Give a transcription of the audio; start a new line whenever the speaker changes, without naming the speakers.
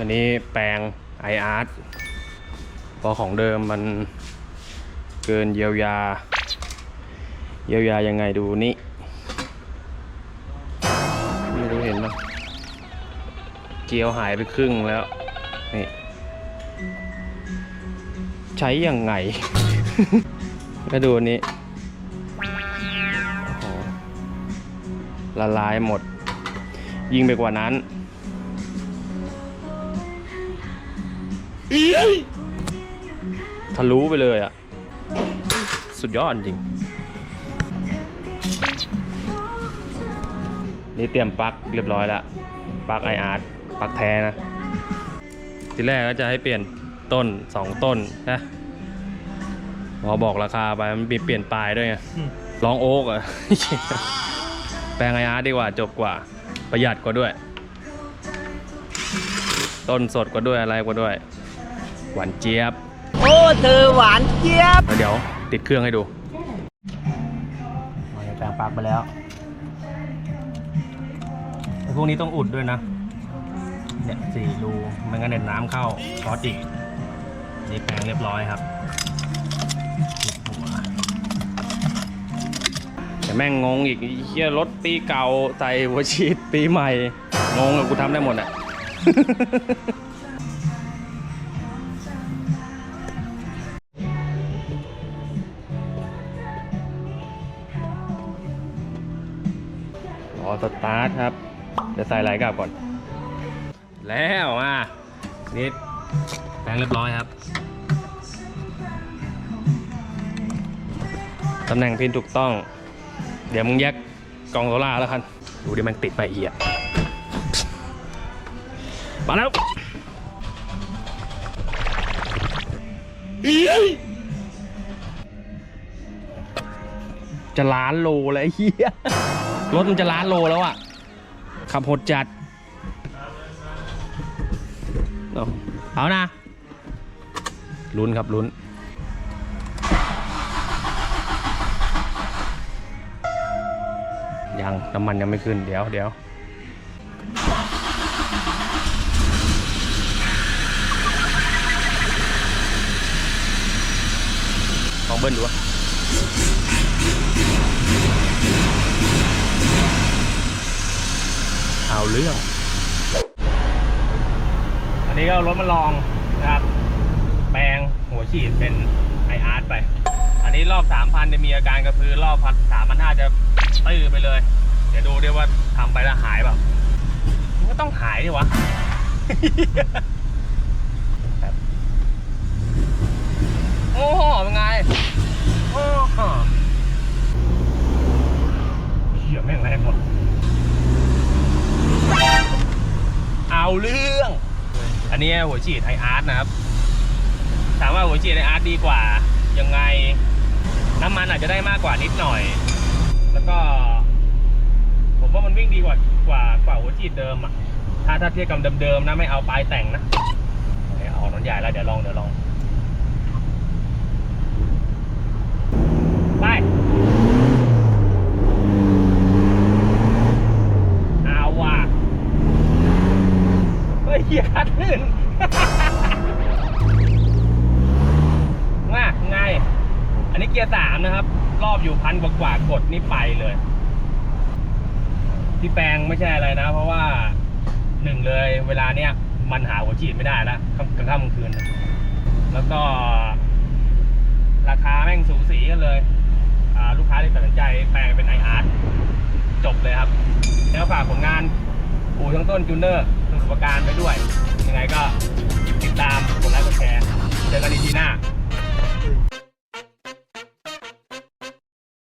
อันนี้แปลงไออาร์ตพอของเดิมมันเกินเยียวยา เยียวยายังไงดูนี่ไม่รู้เห็นปะเกลียวหายไปครึ่งแล้ว นี่ ใช้ยังไง ก็ดูนี้ละลายหมด ยิงไปกว่านั้น ทะลุไปเลยอะ สุดยอดจริง นี่เตรียมปลั๊กเรียบร้อยแล้วปลั๊กไออาร์ตปลั๊กแท้นะ ทีแรกก็จะให้เปลี่ยนต้นสองต้นนะพอบอกราคาไปมันเปลี่ยนปลายด้วยไงลองโอ๊กอะแปลงไออาร์ตดีกว่าจบกว่าประหยัดกว่าด้วย ต้นสดกว่าด้วยอะไรกว่าด้วย หวานเจี๊ยบ
โอ้เธอหวานเจี๊ยบ
แล้วเดี๋ยวติดเครื่องให้ดูแปลงปลั๊กไปแล้วไอ้พวกนี้ต้องอุดด้วยนะ เนี่ยสี่รูไม่งั้นเด็ดน้ำเข้าซอสอีกนี่แปลงเรียบร้อยครับปิดหัวแต่แม่งงงอีกไอ้เฮียรถปีเก่าใส่หัวฉีดปีใหม่ งงอะกูทำได้หมดอะ อสตาร์ทครับ เดี๋ยวใส่ไหลกลับก่อน แล้วมานี่แปลงเรียบร้อยครับตำแหน่งพินถูกต้อง เดี๋ยวมึงแยกกล่องโซล่าแล้วกันดูดิมันติดไปเอียมาแล้วจะล้านโลแล้วไอ้เฮีย รถมันจะล้านโลแล้วอะขับหดจัดเอาเอานะ ลุ้นครับลุ้น ยัง น้ำมันยังไม่ขึ้น เดี๋ยวเดี๋ยวลองเบิ้ลดูวะ เอาเรื่อง อันนี้ก็รถมาลองนะครับ แปลงหัวฉีดเป็นไออาร์ตไป อันนี้รอบ 3,000 จะมีอาการกระพือ รอบพันสามพันห้าจะตื้อไปเลย เดี๋ยวดูด้วยว่าทำไปแล้วหายเปล่ามันก็ต้องหายดิวะโอ้โหเป็นไง โอ้โหเหี้ยแม่งแรงหมด เอาเรื่อง อั นนี้หัวฉีดไออาร์ตนะครับ ถามว่าหัวฉีดไออาร์ตดีกว่า ยังไง น้ำมันอาจจะได้มากกว่านิดหน่อย แล้วก็ ผมว่ามันวิ่งดีกว่ากว่ากว่าหัวฉีดเดิมอะ ถ้าถ้าเทียบกับเดิมๆนะไม่เอาปลายแต่งนะเนี่ยเอาหนอนใหญ่แล้วเดี๋ยวลองเดี๋ยวลองไป เอาว่ะ เฮ้ยเหี้ยคัดลื่นง่ะไงอันนี้เกียร์สามนะครับ รอบอยู่พันกว่ากว่ากดนี่ไปเลย ที่แปลงไม่ใช่อะไรนะ เพราะว่าหนึ่งเลยเวลาเนี้ยมันหาหัวฉีดไม่ได้แล้วกลางค่ำกลางคืน แล้วก็ ราคาแม่งสูสีกันเลย ลูกค้าที่ตัดสินใจแปลงเป็นไออาร์ตจบเลยครับ แล้วฝากผลงานอู่ทั้งต้นจูเนอร์สมุทรปราการไปด้วย เจอกันอีพีหน้า